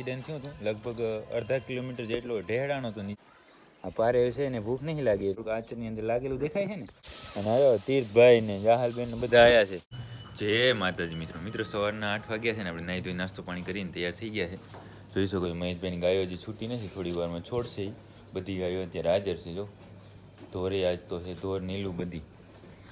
Accident થયું હતું. લગભગ અડધા કિલોમીટર જેટલો ઢેડાણો હતો આ પારે છે ને, ભૂખ નહીં લાગી. એટલું કાચની અંદર લાગેલું દેખાય છે ને? અને આવ્યો તીર્થભાઈ ને જાહલબેન બધા આવ્યા છે. જય માતાજી મિત્રો. મિત્રો, સવારના આઠ વાગ્યા છે ને, આપણે નાહી ધોઈ નાસ્તો પાણી કરીને તૈયાર થઈ ગયા છે. જોઈ શકો મહેશભાઈની ગાયો હજી છૂટી નથી. થોડી વારમાં છોડશે. બધી ગાયો અત્યારે હાજર છે, જો. ધોરે આજ તો છે, ધોર નીલું બધી.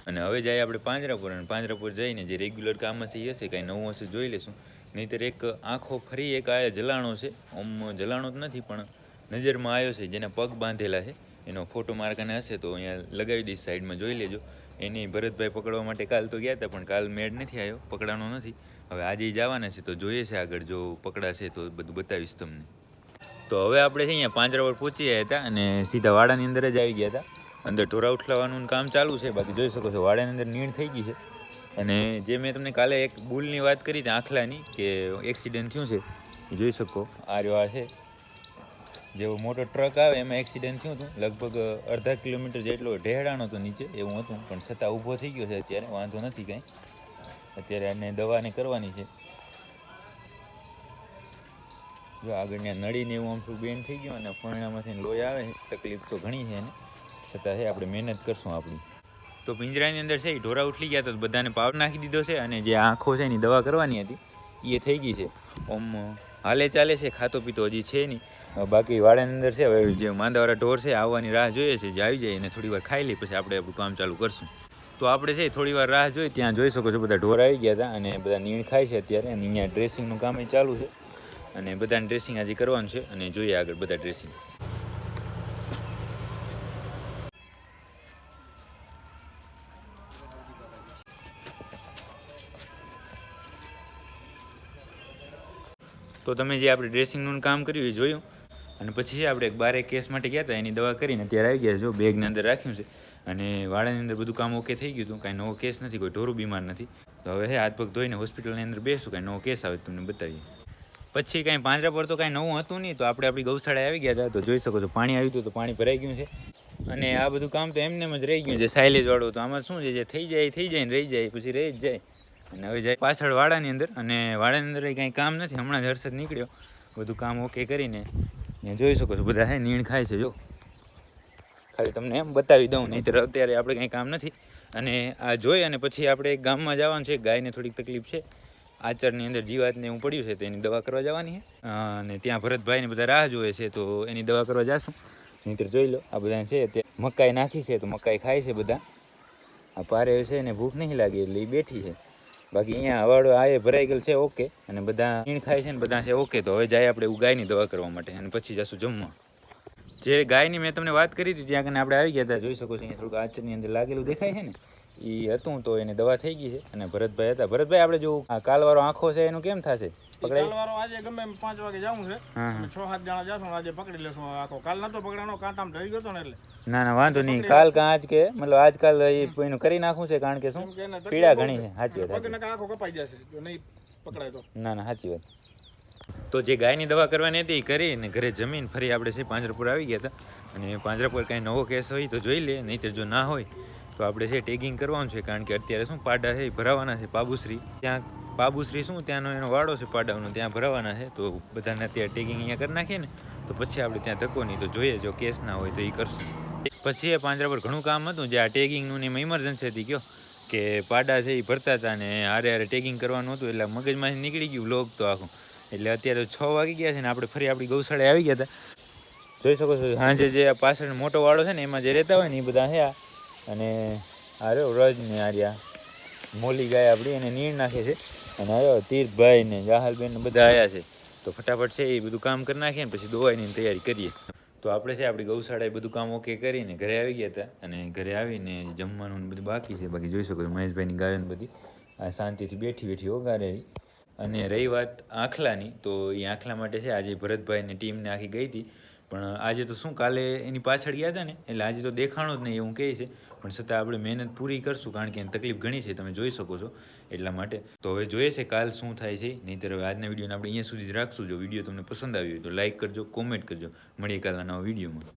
અને હવે જાય આપણે પાંજરાપુર. અને પાંજરાપુર જઈને જે રેગ્યુલર કામ હશે એ હશે. કાંઈ નવું હશે જોઈ લેશું નહીંતર એક આંખો ફરી એક આ જલાણો છે. આમ જલાણો તો નથી, પણ નજરમાં આવ્યો છે, જેના પગ બાંધેલા છે. એનો ફોટો મારકાને હશે તો અહીંયા લગાવી દઈશ, સાઈડમાં જોઈ લેજો. એની ભરતભાઈ પકડવા માટે કાલ તો ગયા હતા, પણ કાલ મેળ નથી આવ્યો પકડાનો નથી. હવે આજે જવાના છે, તો જોઈએ છે આગળ, જો પકડાશે તો બધું બતાવીશ તમને. તો હવે આપણે અહીંયા પાંજરાપુર પહોંચી ગયા હતા અને સીધા વાડાની અંદર જ આવી ગયા હતા. અંદર ઢોરા ઉઠલાવાનું કામ ચાલુ છે, બાકી જોઈ શકો છો, વાડાની અંદર નીણ થઈ ગઈ છે. અને જે મેં તમને કાલે એક બુલની વાત કરી હતી આખલાની, કે એક્સિડન્ટ થયું છે, જોઈ શકો, આ રહ્યો આ છે. જેવો મોટો ટ્રક આવે, એમાં એક્સિડન્ટ થયું હતું. લગભગ અડધા કિલોમીટર જેટલો ઢેડાણો હતો નીચે, એવું હતું, પણ છતાં ઊભો થઈ ગયો છે અત્યારે, વાંધો નથી કાંઈ. અત્યારે એને દવાને કરવાની છે. જો આગળની ત્યાં નળીને એવું આમ બેન્ડ થઈ ગયું, અને ફરણામાંથી લોહી આવે તકલીફ તો ઘણી છે એને. છતાં આપણે મહેનત કરશું આપણી. તો પિંજરાની અંદર છે એ ઢોરા ઉઠલી ગયા તો બધાને પાવર નાખી દીધો છે અને જે આંખો છે એની દવા કરવાની હતી એ થઈ ગઈ છે. ઓમ, હાલે ચાલે છે, ખાતો પીતો હજી છે નહીં. બાકી વાડાની અંદર છે, હવે જે માંદાવાળા ઢોર છે, આવવાની રાહ જોઈએ છે, જે આવી જાય એને થોડી વાર ખાઈ લઈ પછી આપણે આપણું કામ ચાલુ કરશું. તો આપણે છે, થોડી વાર રાહ જોઈ, ત્યાં જોઈ શકો છો, બધા ઢોર આવી ગયા હતા અને બધા નીણ ખાય છે અત્યારે અને અહીંયા ડ્રેસિંગનું કામ ચાલુ છે. અને બધાને ડ્રેસિંગ આજે કરવાનું છે અને જોઈએ આગળ બધા ડ્રેસિંગ. તો તમે જે આપણે ડ્રેસિંગનું કામ કર્યું એ જોયું. અને પછી આપણે બારે કેસ માટે ગયા હતા એની દવા કરીને અત્યારે આવી ગયા જો બેગની અંદર રાખ્યું છે. અને વાળાની અંદર બધું કામ ઓકે થઈ ગયું હતું, કાંઈ નવો કેસ નથી, કોઈ ઢોરું બીમાર નથી. તો હવે હાથ પગ ધોઈને હોસ્પિટલની અંદર બેસું, કાંઈ નવો કેસ આવે તમને બતાવીએ. પછી કાંઈ પાંજરા પર તો કાંઈ નવું હતું નહીં, તો આપણે આપણી ગૌશાળા આવી ગયા હતા તો જોઈ શકો છો, પાણી આવ્યું હતું તો પાણી ભરાઈ ગયું છે. અને આ બધું કામ તો એમને જ રહી ગયું છે સાયલેજ તો આમાં શું છે, જે થઈ જાય થઈ જાય ને રહી જાય, પછી રહી જ જાય. અને હવે જાય પાછળ વાડાની અંદર અને વાડાની અંદર કાંઈ કામ નથી, હમણાં જ હર્ષદ નીકળ્યો. બધું કામ ઓકે કરીને. અહીંયા જોઈ શકો છો, બધા હે નીણ ખાય છે, જો. ખાલી તમને એમ બતાવી દઉં, નહીંતર અત્યારે આપણે કાંઈ કામ નથી. અને આ જોઈ અને પછી આપણે ગામમાં જવાનું છે ગાયને થોડીક તકલીફ છે. આચરની અંદર જીવાતને એવું પડ્યું છે, તો એની દવા કરવા જવાની છે. અને ત્યાં ભરતભાઈને બધા રાહ જોવે છે, તો એની દવા કરવા જાશું. નહીંતર જોઈ લો, આ બધા છે, તે મકાઈ નાખી છે, તો મકાઈ ખાય છે બધા. આ પારે છે એને ભૂખ નહીં લાગી, એટલે એ બેઠી છે. બાકી અહીંયા હવાડો આ ભરાઈ ગયેલ છે ઓકે અને બધા ઈણ ખાય છે ને બધા છે ઓકે તો હવે જાય આપણે ગાયની દવા કરવા માટે અને પછી જશું જમવા. જે ગાયની મેં તમને વાત કરી હતી, ત્યાં કને આપણે આવી ગયા હતા. જોઈ શકો છો અહીંયા થોડુંક આચરની અંદર લાગેલું દેખાય છે ને? એ હતું તો એની દવા થઈ ગઈ છે. અને ભરતભાઈ હતા. ભરતભાઈ આપણે જો આ કાલવાળો આંખો છે એનું કેમ થશે? કાલવાળો આજે ગમે એમ પાંચ વાગે જવું છે. છ સાત જણા જશું આજે પકડી લેશું આખો. કાલ નતો પકડાનો કાંટામ ઢળી ગયો તો ને એટલે. ના ના વાંધો નહીં. કાલ કા આજ કે મતલબ આજકાલ એ એનું કરી નાખું છે કારણ કે શું? પીડા ઘણી છે. સાચી વાત આખો કપાઈ જશે. જો નહીં પકડાય તો. ના ના સાચી વાત. તો જે ગાયની દવા કરવાની હતી એ કરી અને ઘરે જમીન ફરી આપણે છે પાંજરાપુર આવી ગયા હતા. અને પાંજરાપુર કાંઈ નવો કેસ હોય તો જોઈ લે નહીંતર જો ના હોય તો આપણે છે ટેગિંગ કરવાનું છે, કારણ કે અત્યારે શું પાડા છે ભરાવાના છે પાબુશ્રી ત્યાં પાબુશ્રી શું, ત્યાંનો એનો વાડો છે પાડાનો, ત્યાં ભરાવાના છે. તો બધાને અત્યારે ટેગિંગ અહીંયા કરી નાખીએ ને, તો પછી આપણે ત્યાં ધક્કો નહીં, તો જોઈએ જો કેસ ના હોય તો એ કરશું. પછી એ પાંજરા પર ઘણું કામ હતું, જે આ ટેગિંગનું ને એમાં ઇમરજન્સી હતી ગયો કે પાડા છે એ ભરતા હતા ને હારે હારે ટેગિંગ કરવાનું હતું, એટલે મગજમાંથી નીકળી ગયું લોક તો આખું. એટલે અત્યારે છ વાગી ગયા છે ને, આપણે ફરી આપણી ગૌશાળે આવી ગયા હતા. જોઈ શકો છો, સાંજે જે પાછળ મોટો વાળો છે ને, એમાં જે રહેતા હોય ને, એ બધા છે આ અને આ રહ્યો રજ ને આ મોલી ગાય આપણી એને નીણ નાખે છે. અને આવ્યો તીર્થભાઈ ને જાહલબેન બધા આવ્યા છે. તો ફટાફટ છે એ બધું કામ કરી નાખીએ ને પછી દોવાઈની તૈયારી કરીએ. તો આપણે છે આપણી ગૌશાળાએ બધું કામ ઓકે કરીને ઘરે આવી ગયા હતા. અને ઘરે આવીને જમવાનું બધું બાકી છે. બાકી જોઈ શકો મહેશભાઈની ગાયો બધી. આ શાંતિથી બેઠી બેઠી ઓગારે અને રહી વાત આખલાની. તો એ આખલા માટે છે આજે ભરતભાઈની ટીમને આખી ગઈ હતી. પણ આજે તો શું, કાલે એની પાછળ ગયા હતા ને, એટલે આજે તો દેખાણો જ નહીં એવું કહે છે. પણ છતાં આપણે મહેનત પૂરી કરશું, કારણ કે એની તકલીફ ઘણી છે, તમે જોઈ શકો છો એટલા માટે. તો હવે જોઈએ છે કાલ શું થાય છે, નહીંતર હવે આજના વિડીયોને આપણે અહીંયા સુધી જ રાખશું. જો વીડિયો તમને પસંદ આવ્યો હોય તો લાઇક કરજો, કોમેન્ટ કરજો. મળીએ કાલના નવા વિડીયોમાં.